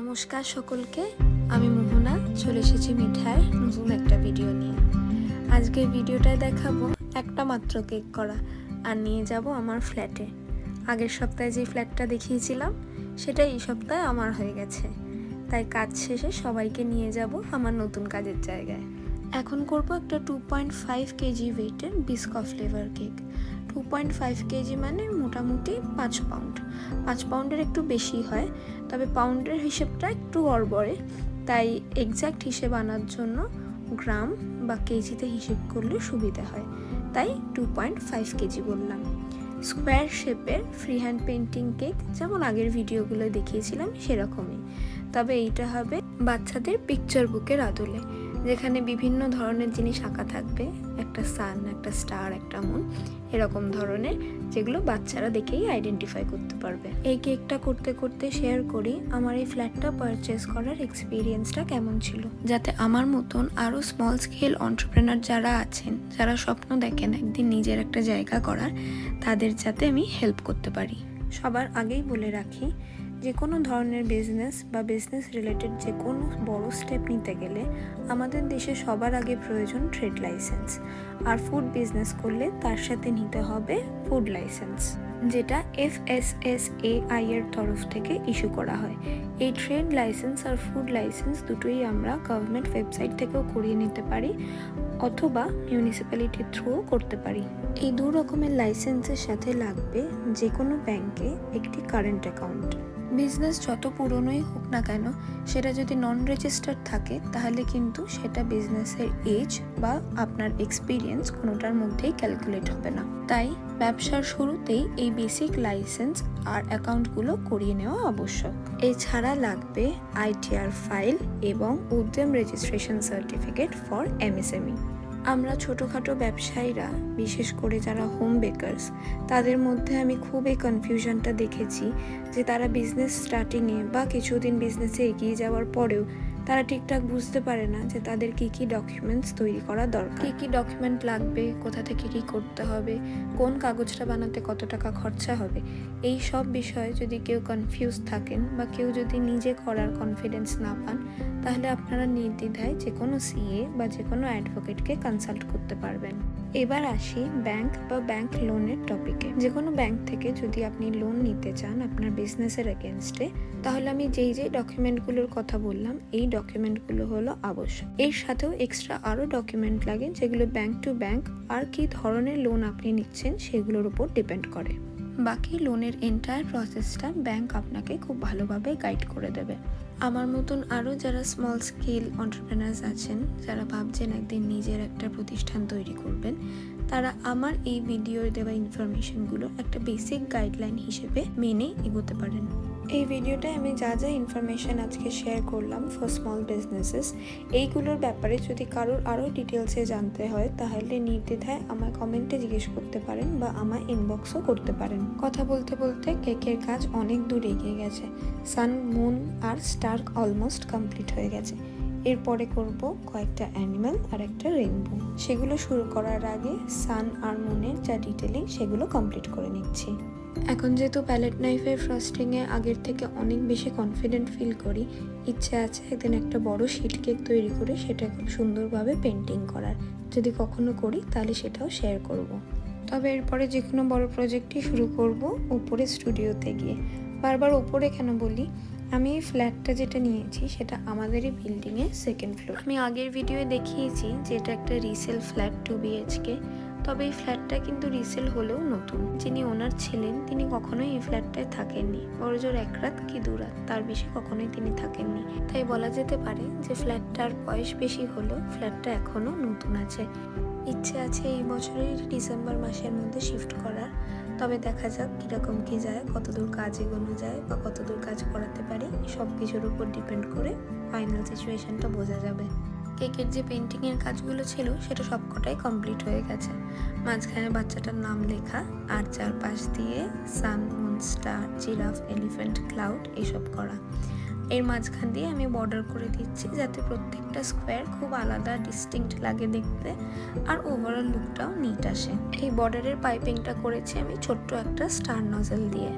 নমস্কার সকলকে, আমি মোহনা, চলে এসেছি মিঠায় নতুন একটা ভিডিও নিয়ে। আজকে ভিডিওটায় দেখাবো একটা মাত্র কেক করা, আর নিয়ে যাব আমার ফ্ল্যাটে আগের সপ্তাহে যে ফ্ল্যাটটা দেখিয়েছিলাম সেটা এই সপ্তাহে আমার হয়ে গেছে। তাই কাজ শেষে সবাইকে নিয়ে যাব আমার নতুন কাজের জায়গায়। এখন করব একটা টু পয়েন্ট ফাইভ কেজি ওয়েটের Biscoff flavour cake two point five KG মানে মোটামুটি পাঁচ পাউন্ড পাঁচ পাউন্ডের একটু বেশি হয়, তবে পাউন্ডের হিসেবটা একটু গড়বড়ে তাই এক্স্যাক্ট হিসেব আনার জন্য গ্রাম বা কেজিতে হিসেব করলে সুবিধা হয়। তাই টু পয়েন্ট ফাইভ কেজি বললাম। স্কোয়ার শেপের ফ্রি হ্যান্ড পেন্টিং কেক যেমন আগের ভিডিওগুলো দেখিয়েছিলাম, সেরকমই। তবে এইটা হবে বাচ্চাদের পিকচার বুকের আদলে। যেখানে বিভিন্ন ধরনের জিনিস আঁকা থাকবে। একটা সান একটা স্টার একটা মুন এরকম ধরনের যেগুলো বাচ্চারা দেখেই আইডেন্টিফাই করতে পারবে। এই কেকটা করতে করতে শেয়ার করি, আমার এই ফ্ল্যাটটা পারচেস করার এক্সপিরিয়েন্সটা কেমন ছিল? যাতে আমার মতন আরও স্মল স্কেল অন্টারপ্রেনার যারা আছেন, যারা স্বপ্ন দেখেন একদিন নিজের একটা জায়গা করার, তাদের যাতে আমি হেল্প করতে পারি। সবার আগেই বলে রাখি যে কোনো ধরনের বিজনেস বা বিজনেস রিলেটেড যে কোনো বড় স্টেপ নিতে গেলে আমাদের দেশে সবার আগে প্রয়োজন ট্রেড লাইসেন্স আর ফুড বিজনেস করলে তার সাথে নিতে হবে ফুড লাইসেন্স যেটা F S S A I এর তরফ থেকে ইস্যু করা হয়। এই ট্রেড লাইসেন্স আর ফুড লাইসেন্স দুটোই আমরা গভর্নমেন্ট ওয়েবসাইট থেকেও করিয়ে নিতে পারি, অথবা মিউনিসিপ্যালিটির থ্রুও করতে পারি। এই দু রকমের লাইসেন্সের সাথে লাগবে যে কোনো ব্যাংকে একটি কারেন্ট অ্যাকাউন্ট বিজনেস যত পুরনোই হোক না কেন, সেটা যদি নন রেজিস্টার্ড থাকে, তাহলে কিন্তু সেটা বিজনেসের এজ বা আপনার এক্সপিরিয়েন্স কোনোটার মধ্যেই ক্যালকুলেট হবে না। তাই ব্যবসার শুরুতেই এই বেসিক লাইসেন্স আর অ্যাকাউন্টগুলো করিয়ে নেওয়া আবশ্যক। এছাড়া লাগবে আইটিআর ফাইল এবং উদ্যম রেজিস্ট্রেশন সার্টিফিকেট ফর এমএসএমই আমরা ছোটোখাটো ব্যবসায়ীরা, বিশেষ করে যারা হোম বেকারস তাদের মধ্যে আমি খুব এই কনফিউশনটা দেখেছি যে তারা বিজনেস স্টার্টিংয়ে বা কিছুদিন বিজনেসে এগিয়ে যাওয়ার পরেও তারা ঠিকঠাক বুঝতে পারে না যে তাদের কি কি ডকুমেন্টস তৈরি করা দরকার। কি কি ডকুমেন্ট লাগবে, কোথা থেকে কি করতে হবে, কোন কাগজটা বানাতে কত টাকা খরচা হবে, এই সব বিষয়ে যদি কেউ কনফিউজ থাকেন বা কেউ যদি নিজে করার কনফিডেন্স না পান, তাহলে আপনারা নির্দ্বিধায় যে কোনো সিএ বা যে কোনো অ্যাডভোকেটকে কনসাল্ট করতে পারবেন। এবার আসি ব্যাংক বা ব্যাংক লোনের টপিকে যে কোনো ব্যাংক থেকে যদি আপনি লোন নিতে চান আপনার বিজনেসের এগেনস্টে তাহলে আমি যেই যেই ডকুমেন্টগুলোর কথা বললাম, এই ডকুমেন্টগুলো হলো আবশ্যক। এর সাথেও এক্সট্রা আরও ডকুমেন্ট লাগে যেগুলো ব্যাংক টু ব্যাংক আর কি ধরনের লোন আপনি নিচ্ছেন সেগুলোর উপর ডিপেন্ড করে। বাকি লোনের এন্টায়ার প্রসেসটা ব্যাংক আপনাকে খুব ভালোভাবে গাইড করে দেবে। আমার মতন আরও যারা স্মল স্কেল অন্টারপ্রেনার্স আছেন, যারা ভাবছেন একদিন নিজের একটা প্রতিষ্ঠান তৈরি করবেন, তারা আমার এই ভিডিওর দেওয়া ইনফরমেশনগুলো একটা বেসিক গাইডলাইন হিসেবে মেনে এগোতে পারেন। এই ভিডিওটায় আমি যা যা ইনফরমেশান আজকে শেয়ার করলাম ফর স্মল বিজনেসেস এইগুলোর ব্যাপারে যদি কারোর আরও ডিটেলসে জানতে হয়, তাহলে নির্দ্বিধায় আমার কমেন্টে জিজ্ঞেস করতে পারেন বা আমার ইনবক্সও করতে পারেন। কথা বলতে বলতে কেকের কাজ অনেক দূর এগিয়ে গেছে। সান মুন আর স্টার্ক অলমোস্ট কমপ্লিট হয়ে গেছে। এরপরে করব কয়েকটা অ্যানিমাল আর একটা রেইনবো। সেগুলো শুরু করার আগে সান আর মুনের যা ডিটেলিং সেগুলো কমপ্লিট করে নিচ্ছি। এখন যেহেতু প্যালেট নাইফের ফ্রস্টিংয়ে আগের থেকে অনেক বেশি কনফিডেন্ট ফিল করি, ইচ্ছে আছে একদিন একটা বড় শিট কেক তৈরি করে সেটা খুব সুন্দরভাবে পেন্টিং করার। যদি কখনো করি তাহলে সেটাও শেয়ার করব। তবে এরপরে যে কোনো বড় প্রজেক্টই শুরু করব উপরে স্টুডিওতে গিয়ে। বারবার উপরে কেন বলি? আমি এই ফ্ল্যাটটা যেটা নিয়েছি সেটা আমাদেরই বিল্ডিংয়ে সেকেন্ড ফ্লোর আমি আগের ভিডিওয়ে দেখিয়েছি যে এটা একটা রিসেল ফ্ল্যাট টু বিএইচকে তবে এই ফ্ল্যাটটা কিন্তু রিসেল হলেও নতুন। যিনি ওনার ছিলেন, তিনি কখনোই এই ফ্ল্যাটটায় থাকেননি। বড়জোর এক রাত কি দু রাত, তার বেশি কখনোই তিনি থাকেননি। তাই বলা যেতে পারে যে ফ্ল্যাটটার বয়স বেশি হলেও ফ্ল্যাটটা এখনও নতুন আছে। ইচ্ছে আছে এই বছরের ডিসেম্বর মাসের মধ্যে শিফট করার। তবে দেখা যাক কীরকম কী যায়, কতদূর কাজ এগোনো যায় বা কতদূর কাজ করাতে পারি সব কিছুর উপর ডিপেন্ড করে ফাইনাল সিচুয়েশানটা বোঝা যাবে। কেকের যে পেন্টিংয়ের কাজগুলো ছিল, সেটা সবকটাই কমপ্লিট হয়ে গেছে। মাঝখানে বাচ্চাটার নাম লেখা, আর চারপাশ দিয়ে sun moon star giraffe elephant cloud এসব করা। এর মাঝখান দিয়ে আমি বর্ডার করে দিচ্ছি যাতে প্রত্যেকটা স্কোয়ার খুব আলাদা ডিস্টিংক্ট লাগে দেখতে আর ওভারঅল লুকটাও নিট আসে। এই বর্ডারের পাইপিংটা করেছি আমি ছোট্ট একটা স্টার নজেল দিয়ে।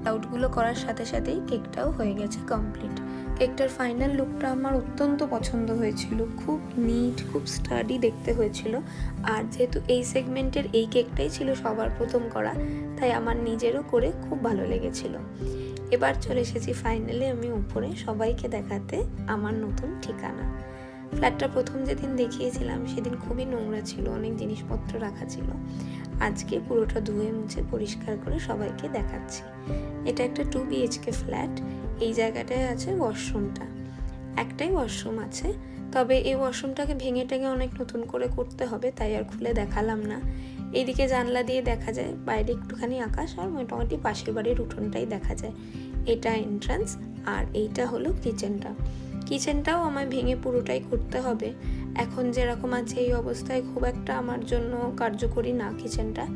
ক্লাউডগুলো করার সাথে সাথেই কেকটাও হয়ে গেছে কমপ্লিট কেকটার ফাইনাল লুকটা আমার অত্যন্ত পছন্দ হয়েছিল। খুব নিট খুব স্টাডি দেখতে হয়েছিল। আর যেহেতু এই সেগমেন্টের এই কেকটাই ছিল সবার প্রথম করা, তাই আমার নিজেরও করে খুব ভালো লেগেছিল। এবার চলে এসেছি ফাইনালি আমি উপরে সবাইকে দেখাতে আমার নতুন ঠিকানা। ফ্ল্যাটটা প্রথম যেদিন দেখিয়েছিলাম সেদিন খুবই নোংরা ছিল, অনেক জিনিসপত্র রাখা ছিল। আজকে পুরোটা ধুয়ে মুছে পরিষ্কার করে সবাইকে দেখাচ্ছি। এটা একটা টু বিএইচকে ফ্ল্যাট এই জায়গাটায় আছে ওয়াশরুমটা একটাই ওয়াশরুম আছে, তবে এই ওয়াশরুমটাকে ভেঙে টেঙে অনেক নতুন করে করতে হবে, তাই আর খুলে দেখালাম না। এইদিকে জানলা দিয়ে দেখা যায় বাইরে একটুখানি আকাশ আর মোটামুটি পাশের বাড়ির উঠোনটাই দেখা যায়। এটা এন্ট্রান্স আর এইটা হলো কিচেনটা কিচেনটাও আমায় ভেঙে পুরোটাই করতে হবে। এখন যেরকম আছে এই অবস্থায় খুব একটা আমার জন্য কার্যকরী না কিচেনটা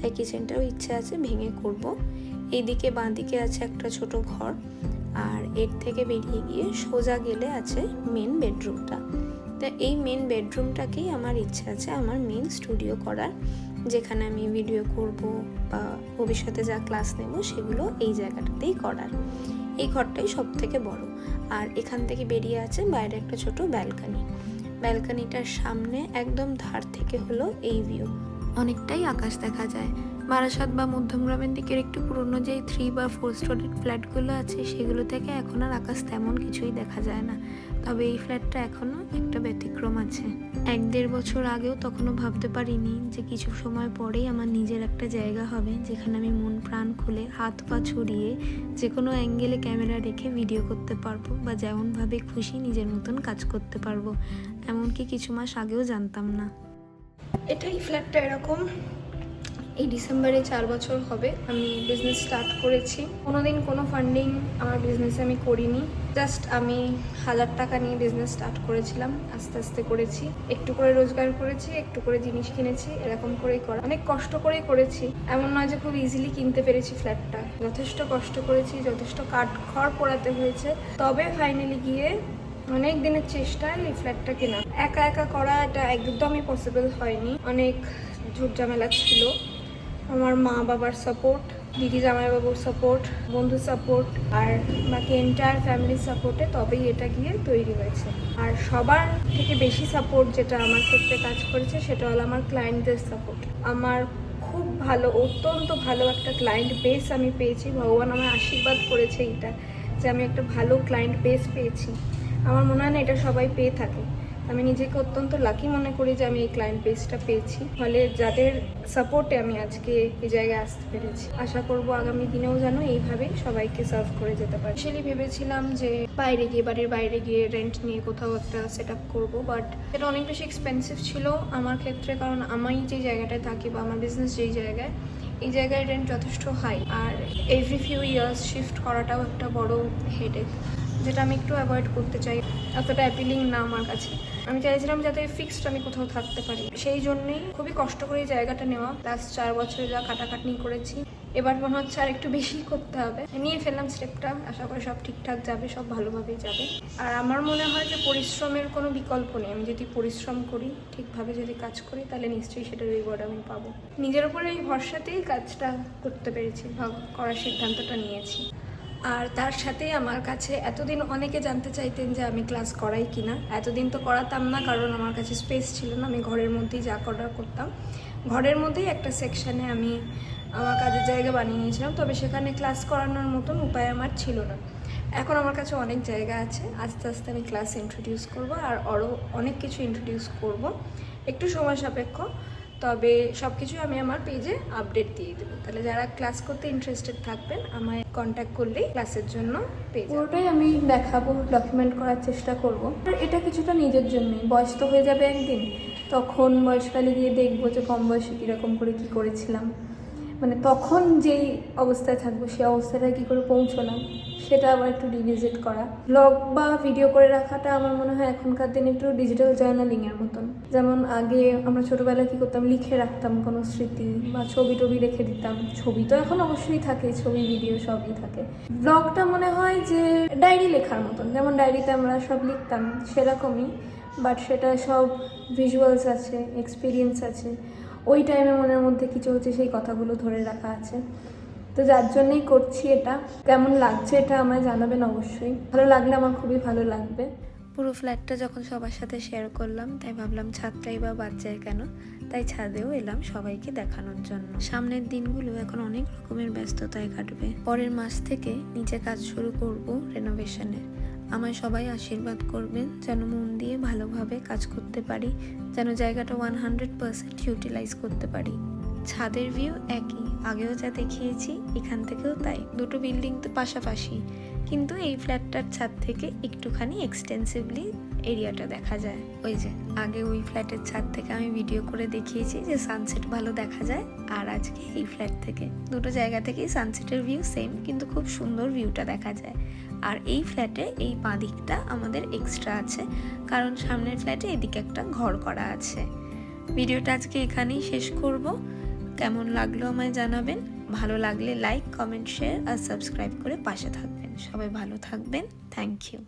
তাই কিচেনটাও ইচ্ছে আছে ভেঙে করব। এইদিকে বাঁদিকে আছে একটা ছোট ঘর। আর এর থেকে বেরিয়ে গিয়ে সোজা গেলে আছে মেন বেডরুমটা তা এই মেন বেডরুমটাকেই আমার ইচ্ছে আছে আমার মেন স্টুডিও করার, যেখানে আমি ভিডিও করব বা ভবিষ্যতে যা ক্লাস নেব সেগুলো এই জায়গাটাতেই করার। এই ঘরটাই সব থেকে বড়। আর এখান থেকে বেরিয়ে আছে বাইরে একটা ছোট ব্যালকানি ব্যালকানিটার সামনে একদম ধার থেকে হলো এই ভিউ অনেকটাই আকাশ দেখা যায়। বারাসাত বা মধ্যমগ্রামের দিকের একটু পুরনো যে থ্রি বা ফোর স্টোরির ফ্ল্যাটগুলো আছে, সেগুলো থেকে এখন আর আকাশ তেমন কিছুই দেখা যায় না। তবে এই ফ্ল্যাটটা এখনও একটা ব্যতিক্রম আছে। এক দেড় বছর আগেও তখনও ভাবতে পারিনি যে কিছু সময় পরেই আমার নিজের একটা জায়গা হবে, যেখানে আমি মন প্রাণ খুলে হাত পা ছড়িয়ে যে কোনো অ্যাঙ্গেলে ক্যামেরা রেখে ভিডিও করতে পারব বা যেমনভাবে খুশি নিজের মতন কাজ করতে পারব। এমনকি কিছু মাস আগেও জানতাম না। এটাই ফ্ল্যাটটা এরকম। এই ডিসেম্বরে চার বছর হবে আমি বিজনেস স্টার্ট করেছি। কোনোদিন কোনো ফান্ডিং আমার বিজনেসে আমি করিনি। জাস্ট আমি হাজার টাকা নিয়ে বিজনেস স্টার্ট করেছিলাম, আস্তে আস্তে করেছি। একটু করে রোজগার করেছি, একটু করে জিনিস কিনেছি, এরকম করেই করা। অনেক কষ্ট করেই করেছি। এমন নয় যে খুব ইজিলি কিনতে পেরেছি ফ্ল্যাটটা যথেষ্ট কষ্ট করেছি, যথেষ্ট কাঠ খড় পোড়াতে হয়েছে। তবে ফাইনালি গিয়ে অনেক দিনের চেষ্টায় এই ফ্ল্যাটটা কেনা। একা একা করা এটা একদমই পসিবল হয়নি। অনেক ঝুট ঝামেলা ছিল। আমার মা বাবার সাপোর্ট দিদি জামাইবাবুর সাপোর্ট বন্ধু সাপোর্ট আর বাকি এন্টায়ার ফ্যামিলির সাপোর্টে তবেই এটা গিয়ে তৈরি হয়েছে। আর সবার থেকে বেশি সাপোর্ট যেটা আমার ক্ষেত্রে কাজ করেছে, সেটা হলো আমার ক্লায়েন্টদের সাপোর্ট আমার খুব ভালো, অত্যন্ত ভালো একটা ক্লায়েন্ট বেস আমি পেয়েছি। ভগবান আমার আশীর্বাদ করেছে এটা, যে আমি একটা ভালো ক্লায়েন্ট বেস পেয়েছি। আমার মনে হয় না এটা সবাই পেয়ে থাকে। আমি নিজেকে অত্যন্ত লাকি মনে করি যে আমি এই ক্লায়েন্ট পেজটা পেয়েছি। ফলে যাদের সাপোর্টে আমি আজকে এই জায়গায় আসতে পেরেছি। আশা করব আগামী দিনেও যেন এইভাবেই সবাইকে সার্ভ করে যেতে পারি। সেলি ভেবেছিলাম যে বাইরে গিয়ে, বাড়ির বাইরে গিয়ে রেন্ট নিয়ে কোথাও একটা সেট আপ করব বাট এটা অনেক বেশি এক্সপেন্সিভ ছিল আমার ক্ষেত্রে, কারণ আমি যে জায়গাটায় থাকি বা আমার বিজনেস যেই জায়গায়, এই জায়গায় রেন্ট যথেষ্ট হাই আর এভরি ফিউ ইয়ার্স শিফট করাটাও একটা বড় হেডেক যেটা আমি একটু অ্যাভয়েড করতে চাই, এতটা অ্যাপিলিং না আমার কাছে। আমি চাইছিলাম যাতে ফিক্সড আমি কোথাও থাকতে পারি। সেই জন্যেই খুবই কষ্ট করে এই জায়গাটা নেওয়া। লাস্ট চার বছরে যা কাটাকাটনি করেছি, এবার মনে হচ্ছে আর একটু বেশি করতে হবে। নিয়ে ফেললাম স্টেপটা আশা করি সব ঠিকঠাক যাবে, সব ভালোভাবেই যাবে। আর আমার মনে হয় যে পরিশ্রমের কোনো বিকল্প নেই। আমি যদি পরিশ্রম করি, ঠিকভাবে যদি কাজ করি, তাহলে নিশ্চয়ই সেটার রিওয়ার্ড আমি পাবো। নিজের উপরে এই ভরসাতেই কাজটা করতে পেরেছি করার সিদ্ধান্তটা নিয়েছি। আর তার সাথে আমার কাছে এতদিন অনেকে জানতে চাইতেন যে আমি ক্লাস করাই কিনা। এতদিন তো করাতাম না, কারণ আমার কাছে স্পেস ছিল না। আমি ঘরের মধ্যেই যা করার করতাম। ঘরের মধ্যেই একটা সেকশানে আমি আমার কাজের জায়গা বানিয়ে নিয়েছিলাম। তবে সেখানে ক্লাস করানোর মতন উপায় আমার ছিল না। এখন আমার কাছে অনেক জায়গা আছে। আস্তে আস্তে আমি ক্লাস ইন্ট্রোডিউস করব আর আরও অনেক কিছু ইন্ট্রোডিউস করব। একটু সময় সাপেক্ষ। তবে সব কিছু আমি আমার পেজে আপডেট দিয়ে দেবো। তাহলে যারা ক্লাস করতে ইন্টারেস্টেড থাকবেন, আমায় কন্ট্যাক্ট করলেই ক্লাসের জন্য পেজ পুরোটাই আমি দেখাবো ডকুমেন্ট করার চেষ্টা করব। এটা কিছুটা নিজের জন্যই বয়স তো হয়ে যাবে একদিন। তখন বয়সকালে গিয়ে দেখব যে কম বয়সে কীরকম করে কি করেছিলাম। মানে তখন যেই অবস্থায় থাকব সেই অবস্থাটায় কী করে পৌঁছলাম, সেটা আবার একটু রিভিজিট করা। ব্লগ বা ভিডিও করে রাখাটা আমার মনে হয় এখনকার দিনে একটু ডিজিটাল জার্নালিংয়ের মতন। যেমন আগে আমরা ছোটোবেলায় কী করতাম, লিখে রাখতাম কোনো স্মৃতি বা ছবি টবি রেখে দিতাম। ছবি তো এখন অবশ্যই থাকে, ছবি ভিডিও সবই থাকে। ব্লগটা মনে হয় যে ডায়েরি লেখার মতন। যেমন ডায়েরিতে আমরা সব লিখতাম, সেরকমই। বাট সেটা সব ভিজুয়ালস আছে এক্সপিরিয়েন্স আছে। ওই টাইমে মনের মধ্যে কি চলছে সেই কথাগুলো ধরে রাখা আছে। তো যার জন্যই করছি এটা। কেমন লাগছে এটা আমায় জানাবেন অবশ্যই। ভালো লাগলে আমার খুবই ভালো লাগবে। পুরো ফ্ল্যাটটা যখন সবার সাথে শেয়ার করলাম, তাই ভাবলাম ছাদটাই বা বাচ্চায় কেন? তাই ছাদেও এলাম সবাইকে দেখানোর জন্য। সামনের দিনগুলো এখন অনেক রকমের ব্যস্ততায় কাটবে। পরের মাস থেকে নিচে কাজ শুরু করব রেনোভেশনের আমায় সবাই আশীর্বাদ করবেন, যেন মন দিয়ে ভালোভাবে কাজ করতে পারি যেন জায়গাটা ওয়ান হান্ড্রেড পারসেন্ট ইউটিলাইজ করতে পারি। ছাদের ভিউ একই, আগেও যা দেখিয়েছি, এখান থেকেও তাই। দুটো বিল্ডিং তো পাশাপাশি, কিন্তু এই ফ্ল্যাটটার ছাদ থেকে একটুখানি এক্সটেন্সিভলি এরিয়াটা দেখা যায়। ওই যে, আগে ওই ফ্ল্যাটের ছাদ থেকে আমি ভিডিও করে দেখিয়েছি যে সানসেট ভালো দেখা যায়, আর আজকে এই ফ্ল্যাট থেকে। দুটো জায়গা থেকেই সানসেটের ভিউ সেম কিন্তু খুব সুন্দর ভিউটা দেখা যায়। আর এই ফ্ল্যাটে এই বাঁ দিকটা আমাদের এক্সট্রা আছে, কারণ সামনের ফ্ল্যাটে এদিকে একটা ঘর করা আছে। ভিডিওটা আজকে এখানেই শেষ করব। কেমন লাগল আমায় জানাবেন। ভালো লাগলে লাইক কমেন্ট শেয়ার আর সাবস্ক্রাইব করে পাশে থাকবেন। সবাই ভালো থাকবেন। Thank you